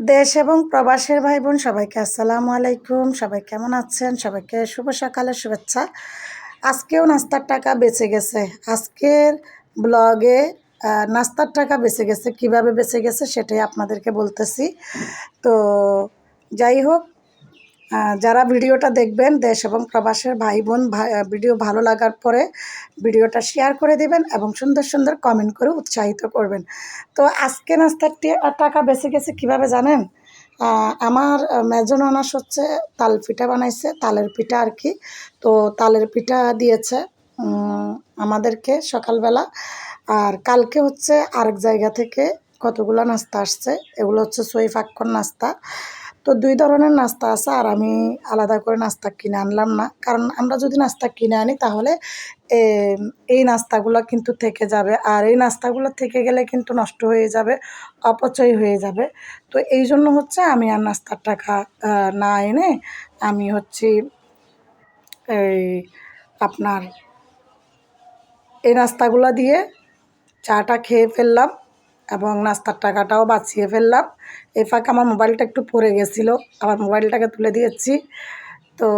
দেশ এবং প্রবাসের ভাই বোন সবাইকে আসসালামু আলাইকুম। সবাই কেমন আছেন? সবাইকে শুভ সকালের শুভেচ্ছা। আজকেও নাস্তার টাকা বেঁচে গেছে। আজকের ব্লগে নাস্তার টাকা বেঁচে গেছে। কীভাবে বেঁচে গেছে সেটাই আপনাদেরকে বলতেছি। তো যাই হোক যারা ভিডিওটা দেখবেন, দেশ এবং প্রবাসের ভাই বোন ভিডিও ভালো লাগার পরে ভিডিওটা শেয়ার করে দিবেন এবং সুন্দর সুন্দর কমেন্ট করে উৎসাহিত করবেন। তো আজকে নাস্তার টাকা বেঁচে গেছে কীভাবে জানেন? আমার মেজন অনাস হচ্ছে তাল পিঠা বানাইছে, তালের পিঠা আর কি। তো তালের পিঠা দিয়েছে আমাদেরকে সকালবেলা। আর কালকে হচ্ছে আরেক জায়গা থেকে কতগুলো নাস্তা আসছে, এগুলো হচ্ছে সই ফাক্কর নাস্তা। তো দুই ধরনের নাস্তা আছে, আর আমি আলাদা করে নাস্তা কিনে আনলাম না। কারণ আমরা যদি নাস্তা কিনে আনি, তাহলে এই নাস্তাগুলো কিন্তু থেকে যাবে। আর এই নাস্তাগুলো থেকে গেলে কিন্তু নষ্ট হয়ে যাবে, অপচয় হয়ে যাবে। তো এই জন্য হচ্ছে আমি আর নাস্তার টাকা না এনে আমি হচ্ছে, এই, আপনার, এই নাস্তাগুলো দিয়ে চাটা খেয়ে ফেললাম। এবং নাস্তার টাকাটাও বাঁচিয়ে ফেললাম। এই ফাঁকে আমার মোবাইলটা একটু পড়ে গেছিল। আবার মোবাইলটাকে তুলে দিয়েছি। তো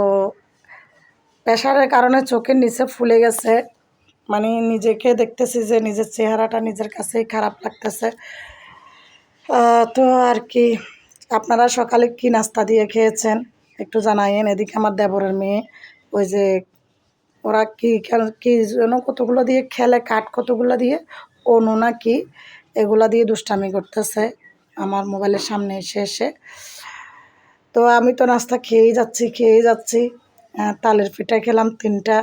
প্রেশারের কারণে চোখের নিচে ফুলে গেছে। মানে নিজেকে দেখতেছি যে নিজের চেহারাটা নিজের কাছেই খারাপ লাগতেছে। তো আর কি, আপনারা সকালে কি নাস্তা দিয়ে খেয়েছেন? একটু জানাইন এদিকে আমার দেবরের মেয়ে। ওই যে ওরা কি কি যেন কতগুলো দিয়ে খেলে, কাঠ কতগুলো দিয়ে, অনু না কি? এগুলা দিয়ে দুষ্টামি করতেছে আমার মোবাইলের সামনে এসে এসে। তো আমি তো নাস্তা খেয়েই যাচ্ছি খেয়েই যাচ্ছি। তালের পিঠা খেলাম তিনটা।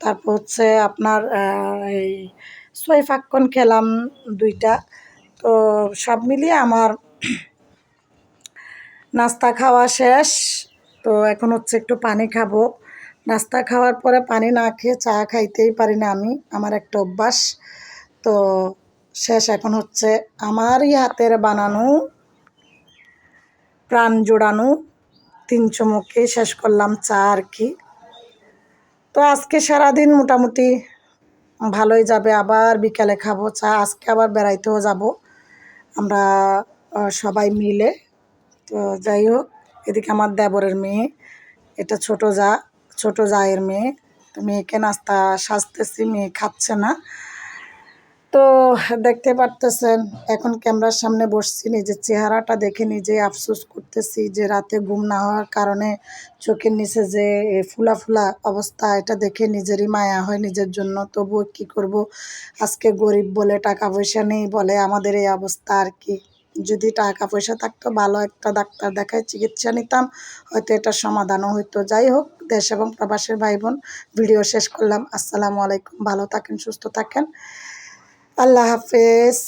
তারপর হচ্ছে আপনার এই সই ফাক্কন খেলাম দুইটা। তো সব মিলিয়ে আমার নাস্তা খাওয়া শেষ। তো এখন হচ্ছে একটু পানি খাব। নাস্তা খাওয়ার পরে পানি না খেয়ে চা খাইতেই পারি না আমি, আমার একটা অভ্যাস। তো শেষ এখন হচ্ছে আমারই হাতের বানানো, প্রাণ জোড়ানো তিন চুমুকে শেষ করলাম চা আর কি। তো আজকে সারাদিন মোটামুটি ভালোই যাবে, আবার বিকালে খাব চা, আজকে আবার বেড়াইতেও যাব আমরা সবাই মিলে। তো যাই হোক, এদিকে আমার দেবরের মেয়ে, এটা ছোট যা, ছোট জায়ের মেয়ে। তো মেয়েকে নাস্তা সাজতেছি, মেয়ে খাচ্ছে না। তো দেখতে পারতেছেন, এখন ক্যামেরার সামনে বসছি, নিজের চেহারাটা দেখে নিজে আফসোস করতেছি যে রাতে ঘুম না হওয়ার কারণে চোখের নিচে যে ফুলা ফুলা অবস্থা, এটা দেখে নিজেরই মায়া হয় নিজের জন্য। তবুও কি করব? আজকে গরিব বলে টাকা পয়সা নেই বলে আমাদের এই অবস্থা আর কি। যদি টাকা পয়সা থাকতো, ভালো একটা ডাক্তার দেখায় চিকিৎসা নিতাম, হয়তো এটা সমাধানও হইতো। যাই হোক, দেশ এবং প্রবাসের ভাই বোন, ভিডিও শেষ করলাম। আসসালামু আলাইকুম, ভালো থাকেন, সুস্থ থাকেন। আল্লাহ হাফেজ।